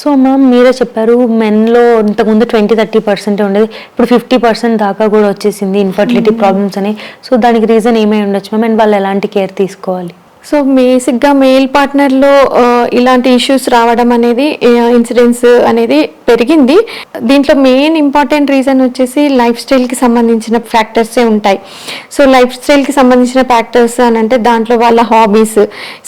So ma'am మీరే చెప్పారు మెన్లో ఇంతకుముందు ట్వంటీ థర్టీ పర్సెంట్ ఉండేది. ఇప్పుడు ఫిఫ్టీ పర్సెంట్ దాకా కూడా వచ్చేసింది ఇన్ఫర్టిలిటీ ప్రాబ్లమ్స్ అని. సో దానికి రీజన్ ఏమై ఉండొచ్చు మ్యామ్ అండ్ వాళ్ళు ఎలాంటి కేర్ తీసుకోవాలి? సో బేసిక్గా మేల్ పార్ట్నర్లో ఇలాంటి ఇష్యూస్ రావడం అనేది ఇన్సిడెన్స్ అనేది పెరిగింది. దీంట్లో మెయిన్ ఇంపార్టెంట్ రీజన్ వచ్చేసి లైఫ్ స్టైల్కి సంబంధించిన ఫ్యాక్టర్సే ఉంటాయి. సో లైఫ్ స్టైల్కి సంబంధించిన ఫ్యాక్టర్స్ అని అంటే దాంట్లో వాళ్ళ hobbies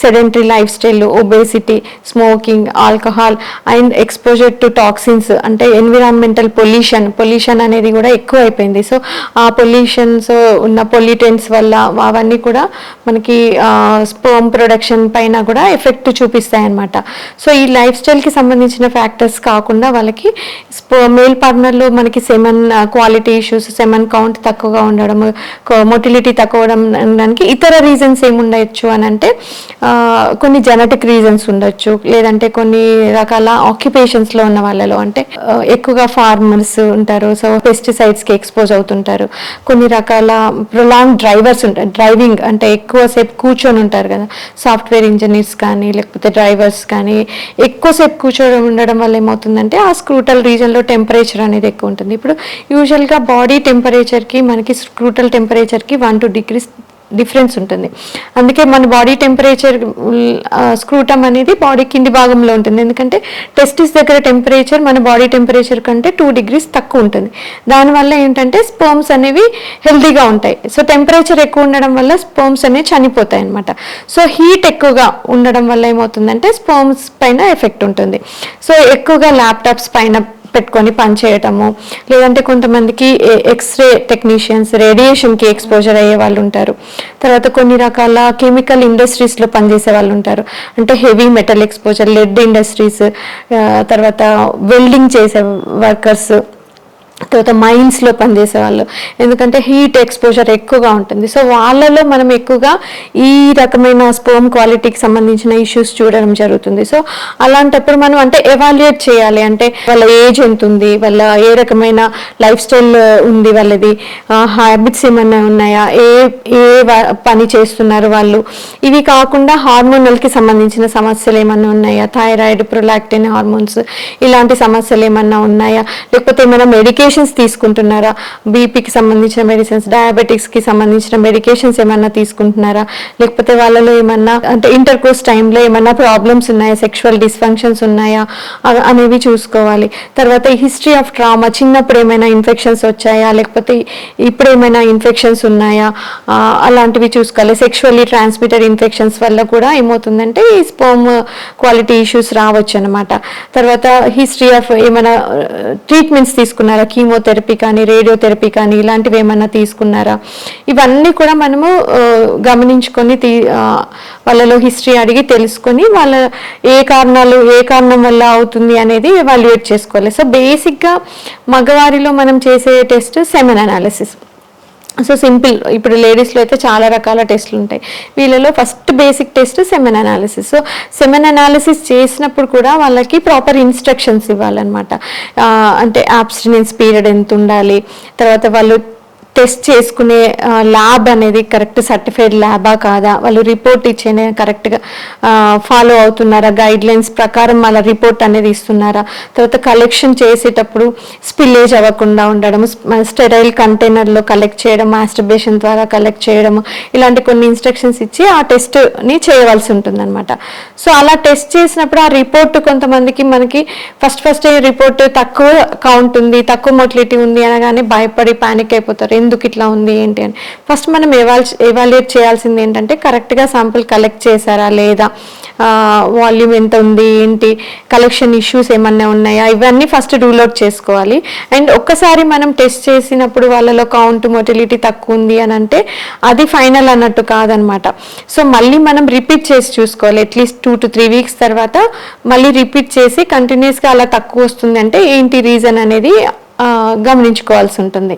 sedentary life style obesity smoking alcohol and exposure to toxins అంటే ఎన్విరాన్మెంటల్ పొల్యూషన్. పొల్యూషన్ అనేది కూడా ఎక్కువ అయిపోయింది. సో ఆ పొల్యూషన్స్ ఉన్న పొల్యూటెంట్స్ వల్ల అవన్నీ కూడా మనకి స్పోమ్ ప్రొడక్షన్ పైన కూడా ఎఫెక్ట్ చూపిస్తాయి అనమాట సో ఈ లైఫ్ స్టైల్కి సంబంధించిన ఫ్యాక్టర్స్ కాకుండా వాళ్ళకి మేల్ పార్ట్నర్లో మనకి semen quality issues semen count తక్కువగా ఉండడం మొటిలిటీ తక్కువ ఉండడానికి ఇతర రీజన్స్ ఏముండొచ్చు అని అంటే కొన్ని జెనటిక్ రీజన్స్ ఉండొచ్చు. లేదంటే కొన్ని రకాల ఆక్యుపేషన్స్లో ఉన్న వాళ్ళలో అంటే ఎక్కువగా ఫార్మర్స్ ఉంటారు. సో పెస్టిసైడ్స్కి ఎక్స్పోజ్ అవుతుంటారు. కొన్ని రకాల ప్రొలాంగ్ డ్రైవర్స్ ఉంటారు డ్రైవింగ్ అంటే ఎక్కువసేపు కూర్చొని ఉంటారు కదా సాఫ్ట్వేర్ ఇంజనీర్స్ కానీ లేకపోతే డ్రైవర్స్ కానీ ఎక్కువసేపు కూర్చోవడం ఉండడం వల్ల ఏమవుతుందంటే ఆ స్క్రూటల్ రీజన్లో టెంపరేచర్ అనేది ఎక్కువ ఉంటుంది. ఇప్పుడు యూజువల్గా బాడీ టెంపరేచర్కి మనకి స్క్రూటల్ టెంపరేచర్కి వన్ టూ డిగ్రీస్ డిఫరెన్స్ ఉంటుంది. అందుకే మన బాడీ టెంపరేచర్ స్క్రూటమ్ అనేది బాడీ కింది భాగంలో ఉంటుంది. ఎందుకంటే టెస్టిస్ దగ్గర టెంపరేచర్ మన బాడీ టెంపరేచర్ కంటే టూ డిగ్రీస్ తక్కువ ఉంటుంది. దానివల్ల ఏంటంటే స్పోమ్స్ అనేవి హెల్తీగా ఉంటాయి. సో టెంపరేచర్ ఎక్కువ ఉండడం వల్ల స్పోమ్స్ అనేవి చనిపోతాయి అనమాట సో హీట్ ఎక్కువగా ఉండడం వల్ల ఏమవుతుందంటే స్పోమ్స్ పైన ఎఫెక్ట్ ఉంటుంది. సో ఎక్కువగా ల్యాప్టాప్స్ పైన పెట్టుకొని పనిచేయటము లేదంటే కొంతమందికి ఎక్స్రే టెక్నీషియన్స్ రేడియేషన్కి ఎక్స్పోజర్ అయ్యే వాళ్ళు ఉంటారు. తర్వాత కొన్ని రకాల కెమికల్ ఇండస్ట్రీస్లో పనిచేసే వాళ్ళు ఉంటారు. అంటే heavy metal exposure lead industries తర్వాత వెల్డింగ్ చేసే వర్కర్స్ తర్వాత మైన్స్లో పనిచేసేవాళ్ళు. ఎందుకంటే హీట్ ఎక్స్పోజర్ ఎక్కువగా ఉంటుంది. సో వాళ్ళలో మనం ఎక్కువగా ఈ రకమైన స్పోమ్ క్వాలిటీకి సంబంధించిన ఇష్యూస్ చూడడం జరుగుతుంది. సో అలాంటప్పుడు మనం అంటే ఎవాల్యుయేట్ చేయాలి. అంటే వాళ్ళ ఏజ్ ఎంత ఉంది? వాళ్ళ ఏ రకమైన లైఫ్ స్టైల్ ఉంది వాళ్ళది? హ్యాబిట్స్ ఏమన్నా ఉన్నాయా? ఏ ఏ పని చేస్తున్నారు వాళ్ళు? ఇవి కాకుండా హార్మోనల్కి సంబంధించిన సమస్యలు ఏమన్నా ఉన్నాయా? థైరాయిడ్ ప్రొలాక్టిన్ హార్మోన్స్ ఇలాంటి సమస్యలు ఏమన్నా ఉన్నాయా? లేకపోతే ఏమైనా మెడికేషన్స్ తీసుకుంటున్నారా? బీపీకి సంబంధించిన మెడిసిన్స్ డయాబెటిక్స్కి సంబంధించిన మెడికేషన్స్ ఏమన్నా తీసుకుంటున్నారా? లేకపోతే వాళ్ళలో ఏమన్నా అంటే ఇంటర్ కోర్స్ టైంలో ఏమన్నా ప్రాబ్లమ్స్ ఉన్నాయా? సెక్షువల్ డిస్ఫంక్షన్స్ ఉన్నాయా? అనేవి చూసుకోవాలి. తర్వాత హిస్టరీ ఆఫ్ ట్రామా చిన్నప్పుడు ఏమైనా ఇన్ఫెక్షన్స్ వచ్చాయా? లేకపోతే ఇప్పుడు ఏమైనా ఇన్ఫెక్షన్స్ ఉన్నాయా? అలాంటివి చూసుకోవాలి. సెక్షువల్లీ ట్రాన్స్మిటెడ్ ఇన్ఫెక్షన్స్ వల్ల కూడా ఏమవుతుందంటే ఈ స్పోమ్ క్వాలిటీ ఇష్యూస్ రావచ్చు అనమాట తర్వాత హిస్టరీ ఆఫ్ ఏమైనా ట్రీట్మెంట్స్ తీసుకున్నారా? కీమోథెరపీ కానీ రేడియోథెరపీ కానీ ఇలాంటివి ఏమైనా తీసుకున్నారా? ఇవన్నీ కూడా మనము గమనించుకొని తీ వాళ్ళలో హిస్టరీ అడిగి తెలుసుకొని వాళ్ళ ఏ కారణాలు ఏ కారణం వల్ల అవుతుంది అనేది ఎవాల్యుయేట్ చేసుకోవాలి. సో బేసిక్గా మగవారిలో మనం చేసే test semen analysis. So simple ఇప్పుడు లేడీస్లో అయితే చాలా రకాల టెస్ట్లు ఉంటాయి. వీళ్ళలో first basic test semen analysis. So semen analysis చేసినప్పుడు కూడా వాళ్ళకి ప్రాపర్ ఇన్స్ట్రక్షన్స్ ఇవ్వాలన్నమాట. అంటే ఆబ్స్టినెన్స్ పీరియడ్ ఎంత ఉండాలి తర్వాత వాళ్ళు టెస్ట్ చేసుకునే ల్యాబ్ అనేది కరెక్ట్ సర్టిఫైడ్ ల్యాబా కాదా? వాళ్ళు రిపోర్ట్ ఇచ్చే కరెక్ట్గా ఫాలో అవుతున్నారా? గైడ్ లైన్స్ ప్రకారం వాళ్ళ రిపోర్ట్ అనేది ఇస్తున్నారా? తర్వాత కలెక్షన్ చేసేటప్పుడు స్పిల్లేజ్ అవ్వకుండా ఉండడం స్టెరైల్ కంటైనర్లో కలెక్ట్ చేయడం మాస్టర్బేషన్ ద్వారా కలెక్ట్ చేయడం ఇలాంటి కొన్ని ఇన్స్ట్రక్షన్స్ ఇచ్చి ఆ టెస్ట్ని చేయవలసి ఉంటుందన్నమాట. సో అలా టెస్ట్ చేసినప్పుడు ఆ రిపోర్ట్ కొంతమందికి మనకి ఫస్ట్ ఫస్ట్ రిపోర్ట్ తక్కువ కౌంట్ ఉంది తక్కువ మోటిలిటీ ఉంది అనగానే భయపడి పానిక్ అయిపోతారు. ఎందుకు ఇట్లా ఉంది ఏంటి అని. ఫస్ట్ మనం ఎవాల్ ఎవాల్యుయేట్ చేయాల్సింది ఏంటంటే కరెక్ట్గా శాంపుల్ కలెక్ట్ చేశారా లేదా? వాల్యూమ్ ఎంత ఉంది ఏంటి? కలెక్షన్ ఇష్యూస్ ఏమన్నా ఉన్నాయా? ఇవన్నీ ఫస్ట్ రూల్ అవుట్ చేసుకోవాలి. అండ్ ఒక్కసారి మనం టెస్ట్ చేసినప్పుడు వాళ్ళలో కౌంట్ మొటిలిటీ తక్కువ ఉంది అని అంటే అది ఫైనల్ అన్నట్టు కాదనమాట. సో మళ్ళీ మనం రిపీట్ చేసి చూసుకోవాలి. At least two to three weeks తర్వాత మళ్ళీ రిపీట్ చేసి కంటిన్యూస్గా అలా తక్కువ వస్తుంది అంటే ఏంటి రీజన్ అనేది గమనించుకోవాల్సి ఉంటుంది.